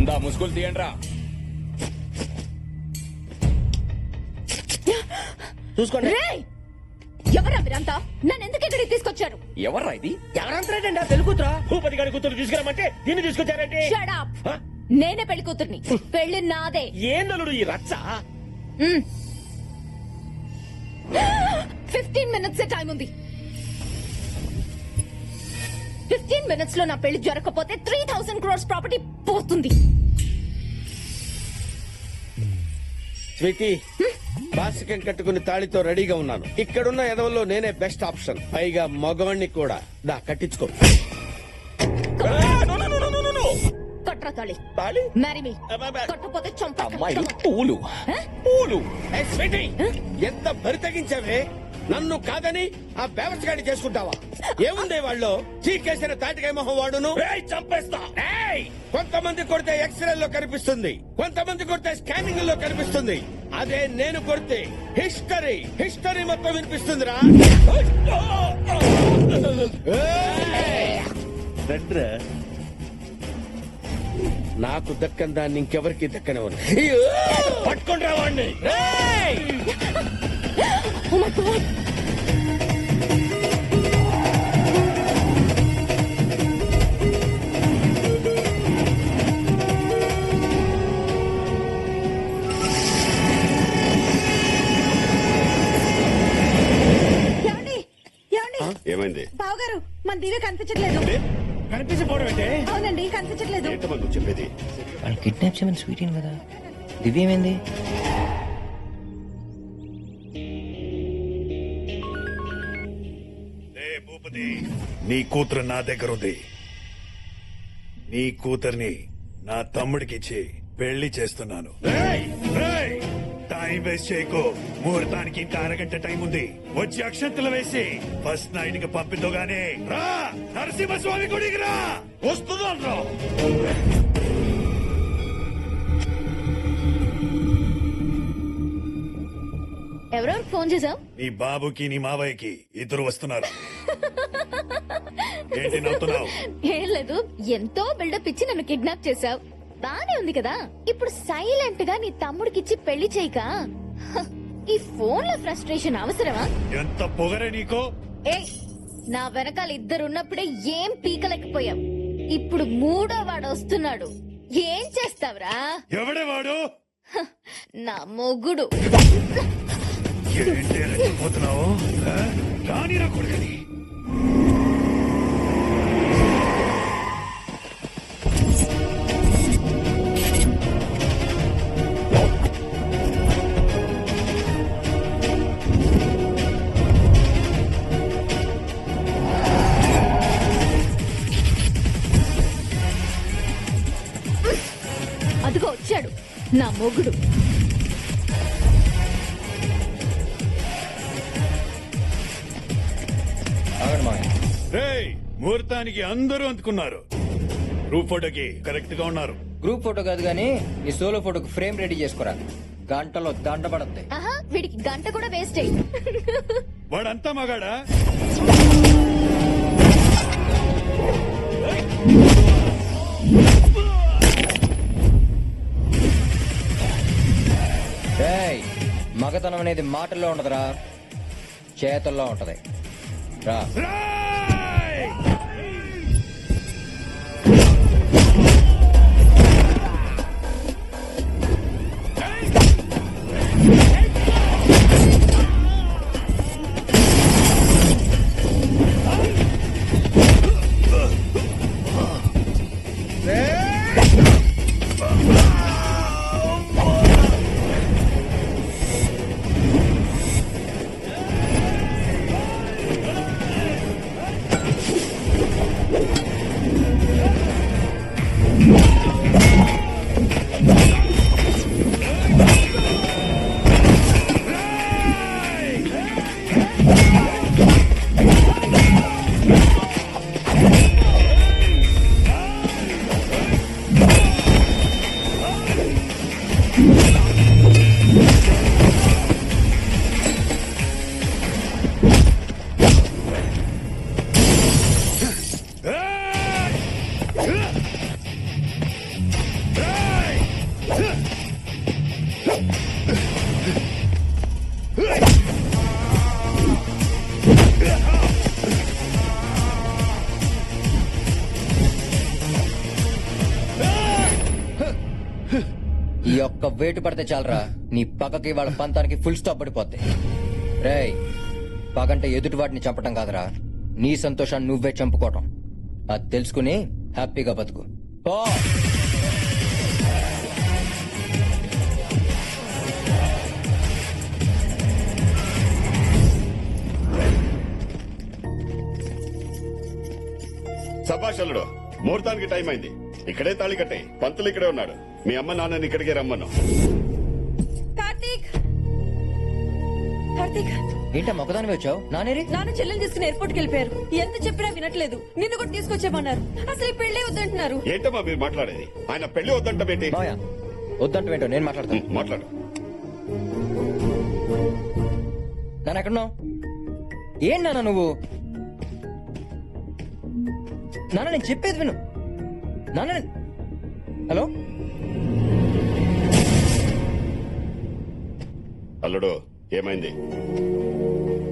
ముందా ముసుగులు తీయండి రా చూసుకోండి. రేయ్! ఎవరా మీరంతా? నన్ను ఎందుకు ఇక్కడికి తీసుకొచ్చారు? ఎవర్రా ఇది? ఎవరంటారండి ఆ తెలుగుతురా భూపతి గారి కూతురు తీసుకురామంటే దీన్ని తీసుకొచ్చారండి Shut up. హ? నేనే పెళ్ళి కూతుర్ని. పెళ్ళి నాదే. ఏం నలుడు ఈ రచ్చ? ఫిఫ్టీన్ మినిట్స్ టైం ఉంది. ఫిఫ్టీన్ మినిట్స్లో నా పెళ్ళి జరగకపోతే త్రీ థౌసండ్ క్రోర్స్ ప్రాపర్టీ పోతుంది. స్వీటీ బాసికం కట్టుకుని తాళితో రెడీగా ఉన్నాను. ఇక్కడున్న ఎదవల్లో నేనే బెస్ట్ ఆప్షన్ పైగా మగవాణ్ణి కూడా. దా కట్టించుకో. కట్రా. తాళి. తాళి? మ్యారీ మీ కట్టకపోతే చంపా అమ్మాయిలు పూలు. పూలు. ఏ స్వీటీ ఎంత బరి తగ్గించావే? నన్ను కాదని ఆ బేవర్సగాడి చేసుకుంటావా? ఏముంది వాళ్ళు చీకేసిన తాటికాయ మొహం వాడును. చంపేస్తా! కొంతమంది కొడితే ఎక్స్రే లో కనిపిస్తుంది. కొంతమంది కొడితే స్కానింగ్లో కనిపిస్తుంది. అదే నేను కొడితే హిస్టరీ. హిస్టరీ మొత్తం వినిపిస్తుందిరా. నాకు దక్కని దాన్ని ఇంకెవరికి దక్కనివ్వను? పట్టుకొని రావండి ఏమైంది? బావగారు మన దివ్య కనిపించట్లేదు. కనిపించపోవడం అంటే అవునండి కనిపించట్లేదు. చెప్పేది? వాళ్ళు కిడ్నాప్ చేయమని స్వీట్ కదా. దివ్య ఏమైంది? నీ కూతురు నా దగ్గర ఉంది. నీ కూతుర్ని నా తమ్ముడికిచ్చి పెళ్ళి చేస్తున్నాను. రేయ్, రేయ్, టైం వేస్ట్ చేయకు. ముహూర్తానికి ఇంకా అరగంట టైం ఉంది. వచ్చి అక్షంతలు వేసి ఫస్ట్ నైట్కి పంపిద్దుగానే. రా! నరసింహస్వామి గుడికి రా! రా ఎవరెవరు ఫోన్ చేసావు నీ బాబుకి నీ మావయ్యకి ఇద్దరు వస్తున్నారు. ఏంటి నవ్వుతున్నావు? ఏం లేదు ఎంతో బిల్డప్ ఇచ్చి నన్ను కిడ్నాప్ చేశావు. బానే ఉంది కదా ఇప్పుడు సైలెంట్గా నీ తమ్ముడికిచ్చి పెళ్ళి చేయక? హ, ఈ ఫోన్లో ఫ్రస్ట్రేషన్ అవసరమా? ఎంత పొగరే నీకో? ఏ నా వెనకాల ఇద్దరున్నప్పుడే ఏం పీకలేకపోయావు? ఇప్పుడు మూడో వాడు వస్తున్నాడు. ఏం చేస్తావురా? ఎవడే వాడు? హ, నా మొగుడు. ఏంటి రెచ్చిపోతున్నావు ఆ? రానిరా కొడుకని. మొగుడు. రేయ్ ముహూర్తానికి అందరూ అందుకున్నారు. గ్రూప్ ఫోటోకి కరెక్ట్గా ఉన్నారు. గ్రూప్ ఫోటో కాదు కానీ ఈ సోలో ఫోటోకి ఫ్రేమ్ రెడీ చేసుకోరా. గంటలో దండ పడద్ది ఆహా వీడికి గంట కూడా వేస్ట్ అయ్యి వాడంతా మగాడా? మగతనం అనేది మాటల్లో ఉండదురా చేతల్లో ఉంటది. రా. ఈ ఒక్క వేటు పడితే చాలరా. నీ పక్కకి వాళ్ళ పంతానికి ఫుల్ స్టాప్ పడిపోద్ది. రేయ్ పగంటే ఎదుటి వాటిని చంపటం కాదురా. నీ సంతోషాన్ని నువ్వే చంపుకోవటం. అది తెలుసుకుని హ్యాపీగా బతుకు. పో! సభాషలుడు ముహూర్తానికి టైం అయింది. ఇక్కడే తాళి కట్టే. పంతులు ఇక్కడే ఉన్నాడు. మీ అమ్మ నాన్నని ఇక్కడికే రమ్మను. కార్తీక్! కార్తీక్! ఏంటా మొక్కదాని వచ్చావు? నానేరి నాన్న చెల్లెలు తీసుకుని ఎయిర్పోర్ట్కి వెళ్ళిపోయారు. ఎంత చెప్పినా వినట్లేదు. నిన్ను కూడా తీసుకొచ్చేమన్నారు అసలు ఈ పెళ్ళి వద్దంటున్నారు. ఏంటమ్మా మీరు మాట్లాడేది? ఆయన పెళ్ళి వద్దంటమేంటి మాయా వద్దంటూ నేను మాట్లాడతాను మాట్లాడు. నాన్న ఎక్కడున్నావు? ఏం నాన్న నువ్వు? నాన్న నేను చెప్పేది విను. నాన్న నేను- హలో? అల్లుడు ఏమైంది?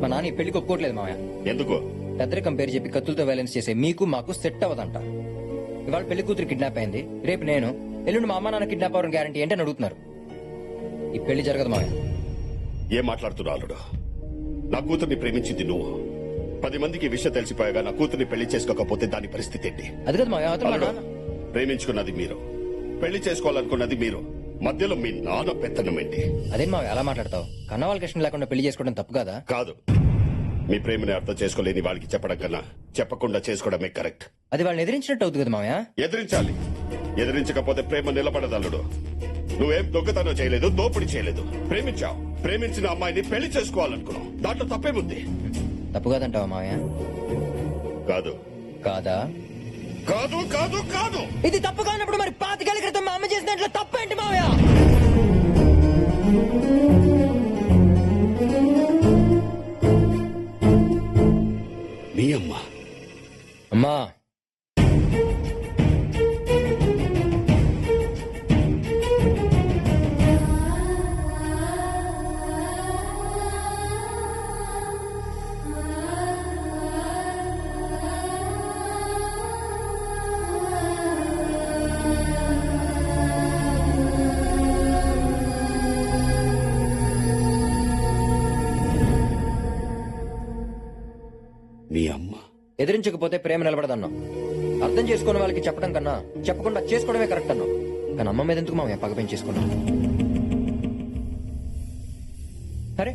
మా నాన్న ఈ పెళ్ళికి ఒప్పుకోవట్లేదు మామయ్య ఎందుకు? పెద్దరికం పేరు చెప్పి కత్తులతో బ్యాలెన్స్ చేసే మీకు మాకు సెట్ అవ్వదంట. ఇవాళ పెళ్ళి కూతురు కిడ్నాప్ అయింది. రేపు నేను ఎల్లుండి మా అమ్మ నాన్న కిడ్నాప్ అవ్వడం గ్యారంటీ ఏంటని అడుగుతున్నారు. ఈ పెళ్ళి జరగదు మామయ్య ఏం మాట్లాడుతున్నావు అల్లుడు? నా కూతుర్ని ప్రేమించింది నువ్వు. పది మందికి విషయం తెలిసిపోయాగా నా కూతుర్ని పెళ్ళి చేసుకోకపోతే దాని పరిస్థితి ఏంటి? అది కదా మామయ్య అతను మా అల్లుడు నాన్న. ప్రేమించుకున్నది మీరు. పెళ్ళి చేసుకోవాలనుకున్నది మీరు. మధ్యలో మీ నాన్న పెత్తనం ఏంటి? అదేం మామయ్య అలా మాట్లాడతావు? కన్న వాళ్ళకి ఇష్టం లేకుండా పెళ్ళి చేసుకోవడం తప్పు కదా? కాదు. మీ ప్రేమని అర్థం చేసుకోలేని వాళ్ళకి చెప్పడం కన్నా చెప్పకుండా చేసుకోవడమే కరెక్ట్. అది వాళ్ళని ఎదిరించినట్టు అవుతుంది కదా మామయ్య ఎదిరించాలి. ఎదిరించకపోతే ప్రేమ నిలబడదు అల్లుడు. నువ్వేం దొంగతనం చేయలేదు దోపిడీ చేయలేదు. ప్రేమించావు. ప్రేమించిన అమ్మాయిని పెళ్ళి చేసుకోవాలనుకున్నావు. దాంట్లో తప్పేముంది? తప్పు కాదంటావా మామయ్య కాదు. కాదా? కాదు కాదు కాదు. ఇది తప్పు కానప్పుడు మరి పాతికేళ్ళ క్రితం మా అమ్మ చేసిన దాంట్లో తప్పేంటి మావయ్య? నీ అమ్మ. అమ్మా. మీ అమ్మ. ఎదిరించకపోతే ప్రేమ నిలబడదన్నావు. అర్థం చేసుకున్న వాళ్ళకి చెప్పడం కన్నా చెప్పకుండా చేసుకోవడమే కరెక్ట్ అన్నావు. కానీ అమ్మ మీద ఎందుకు మామయ్య పగ పెంచేసుకున్నాం సరే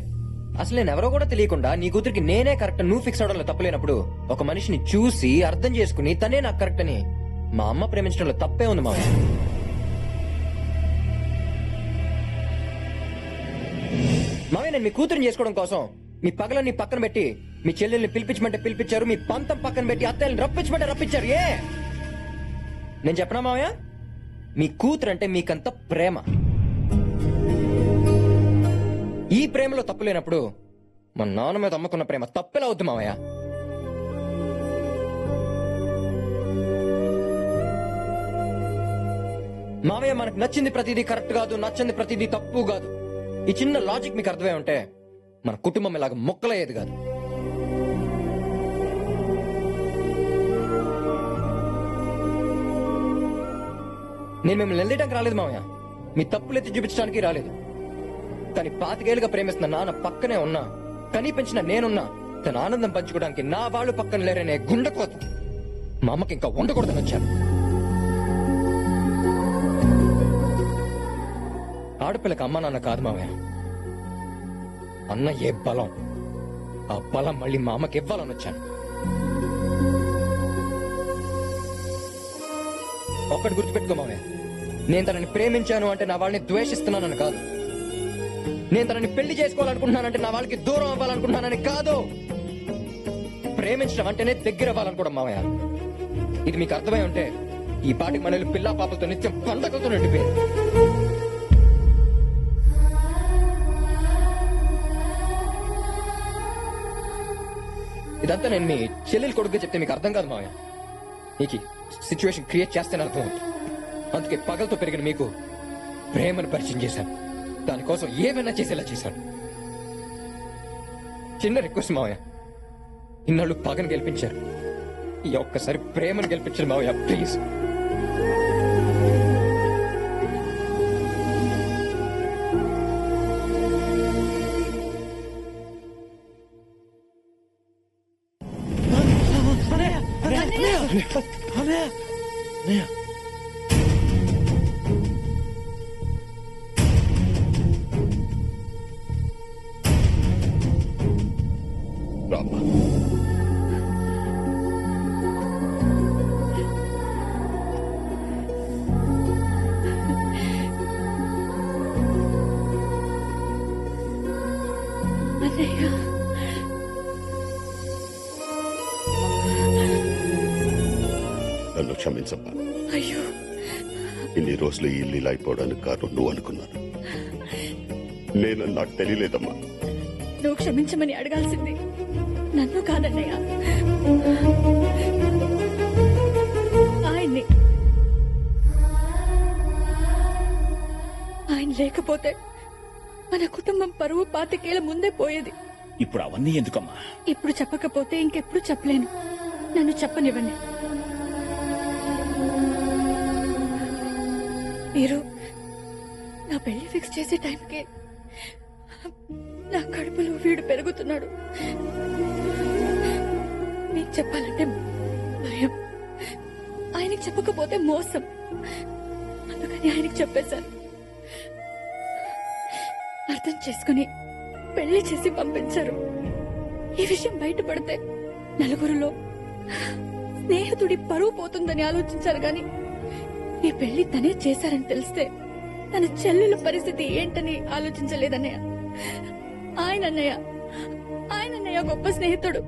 అసలు నేను ఎవరో కూడా తెలియకుండా నీ కూతురికి నేనే కరెక్ట్ నువ్వు ఫిక్స్ అవడంలో తప్పలేనప్పుడు ఒక మనిషిని చూసి అర్థం చేసుకుని తనే నాకు కరెక్ట్ అని మా అమ్మ ప్రేమించడంలో తప్పే ఉంది మామయ్య మామయ్య నేను మీ కూతురుని చేసుకోవడం కోసం మీ పగలన్నీ పక్కన పెట్టి మీ చెల్లెల్ని పిలిపించమంటే పిలిపించారు మీ పంతం పక్కన పెట్టి అత్తయ్యని రప్పించమంటే రప్పించారు ఏ? నేను చెప్పనా మామయ్య మీ కూతురు అంటే మీకంత ప్రేమ. ఈ ప్రేమలో తప్పు లేనప్పుడు మా నాన్న మీద అమ్మకున్న ప్రేమ తప్పెలా అవుద్ది మామయ్య మావయ్య మనకు నచ్చింది ప్రతిదీ కరెక్ట్ కాదు నచ్చింది ప్రతిదీ తప్పు కాదు. ఈ చిన్న లాజిక్ మీకు అర్థమై ఉంటే మన కుటుంబం ఇలాగ మొక్కలయ్యేది కాదు. నేను మిమ్మల్ని నిలదీయడానికి రాలేదు మామయ్య మీ తప్పులు ఎత్తి చూపించడానికి రాలేదు. కానీ పాతికేళ్ళుగా ప్రేమిస్తున్న నాన్న పక్కనే ఉన్నా కనీ పెంచిన నేనున్నా తన ఆనందం పంచుకోవడానికి నా వాళ్ళు పక్కన లేరనే గుండెకోత మా అమ్మకి ఇంకా ఉండకూడదని వచ్చాను. ఆడపిల్లకి అమ్మ నాన్న కాదు మామయ్య అన్న ఏ బలం? ఆ బలం మళ్ళీ మా అమ్మకి ఇవ్వాలని వచ్చాను. ఒక్కటి గుర్తుపెట్టుకోమావే మామయ్య నేను తనని ప్రేమించాను అంటే నా వాళ్ళని ద్వేషిస్తున్నానని కాదు. నేను తనని పెళ్ళి చేసుకోవాలనుకుంటున్నానంటే నా వాళ్ళకి దూరం అవ్వాలనుకుంటున్నానని కాదు. ప్రేమించడం అంటేనే దగ్గర అవ్వాలనుకోవడం మామయ్య ఇది మీకు అర్థమై ఉంటే ఈ పాటికి మనల్ని పిల్ల పాపలతో నిత్యం పండగతో నిండిపోయింది ఇదంతా నేను మీ చెల్లెలు కొడుకు చెప్తే మీకు అర్థం కాదు మామయ్య నీకు సిచ్యువేషన్ క్రియేట్ చేస్తాను అనుకోవద్దు అందుకే పగలతో పెరిగిన మీకు ప్రేమను పరిచయం చేశాను. దానికోసం ఏమైనా చేసేలా చేశాను. చిన్న రిక్వెస్ట్ మావయ్య. ఇన్నాళ్ళు పగను గెలిపించారు. ఈ ఒక్కసారి ప్రేమను గెలిపించారు మావయ్య ప్లీజ్ నన్ను క్షమించమ్మా. అయ్యో. ఇన్ని రోజులు ఈ ఇల్లు ఇలా అయిపోవడానికి కారణం నువ్వు అనుకున్నాను. నేను నాకు తెలియలేదమ్మా. నువ్వు క్షమించమని అడగాల్సింది నన్ను కాదన్నయ్య. ఆయన్ని. ఆయన లేకపోతే మన కుటుంబం పరువు పాతికేళ్ళ ముందే పోయేది. ఇప్పుడు అవన్నీ ఎందుకమ్మా? ఇప్పుడు చెప్పకపోతే ఇంకెప్పుడు చెప్పలేను. నన్ను చెప్పనివ్వండి. మీరు నా పెళ్ళి ఫిక్స్ చేసే టైంకి నా కడుపులో వీడు పెరుగుతున్నాడు. మీకు చెప్పాలంటే భయం. ఆయనకి చెప్పకపోతే మోసం. అందుకని ఆయనకి చెప్పేశాను. అర్థం చేసుకుని పెళ్ళి చేసి పంపించారు. ఈ విషయం బయటపడితే నలుగురిలో స్నేహితుడి పరువు పోతుందని ఆలోచించారు కానీ ఈ పెళ్ళి తనే చేశారని తెలిస్తే తన చెల్లెల పరిస్థితి ఏంటని ఆలోచించలేదన్నయ్య. ఆయన అన్నయ్య ఆయన అన్నయ్య గొప్ప స్నేహితుడు.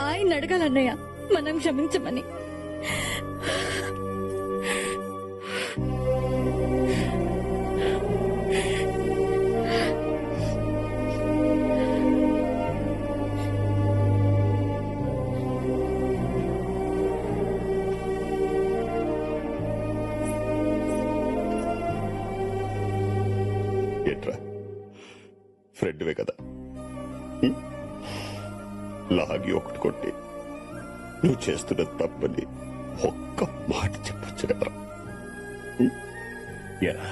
ఆయన అడగాలన్నయ్య మనం క్షమించమని. లాగి ఒకటి కొట్టి. నువ్వు చేస్తున్న తప్పని ఒక్క మాట చెప్పొచ్చు కదరా ఎరా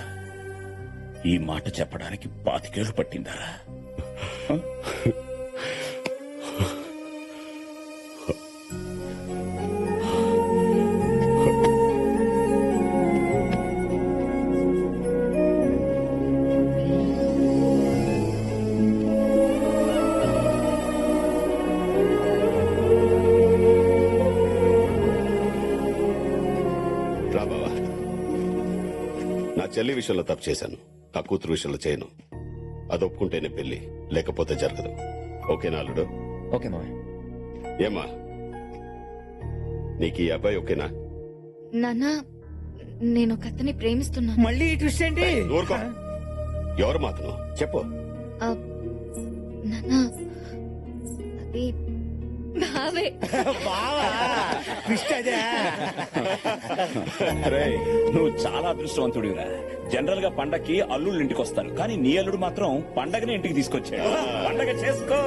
ఈ మాట చెప్పడానికి పాతికేళ్ళు పట్టిందారా చెల్లి విషయంలో తప్పు చేశాను. నా కూతురు విషయంలో చేయను. అది ఒప్పుకుంటేనే పెళ్ళి లేకపోతే జరగదు. ఓకేనా అల్లుడు ఓకే మామయ్య ఏమా? నీకు ఈ అబ్బాయి ఓకేనా? నాన్న నేను ఒక అతన్ని ప్రేమిస్తున్నాను మళ్ళీ ఈ ట్విస్ట్ ఏంటి? ఊరుకో ఎవరు మాతను? చెప్పు. నాన్న అది బావే బావా అదే. రేయ్, నువ్వు చాలా అదృష్టవంతుడివిరా. జనరల్గా పండక్కి అల్లుళ్ళు ఇంటికి వస్తారు కానీ నీ అల్లుడు మాత్రం పండగనే ఇంటికి తీసుకొచ్చాడు. పండగ చేసుకో.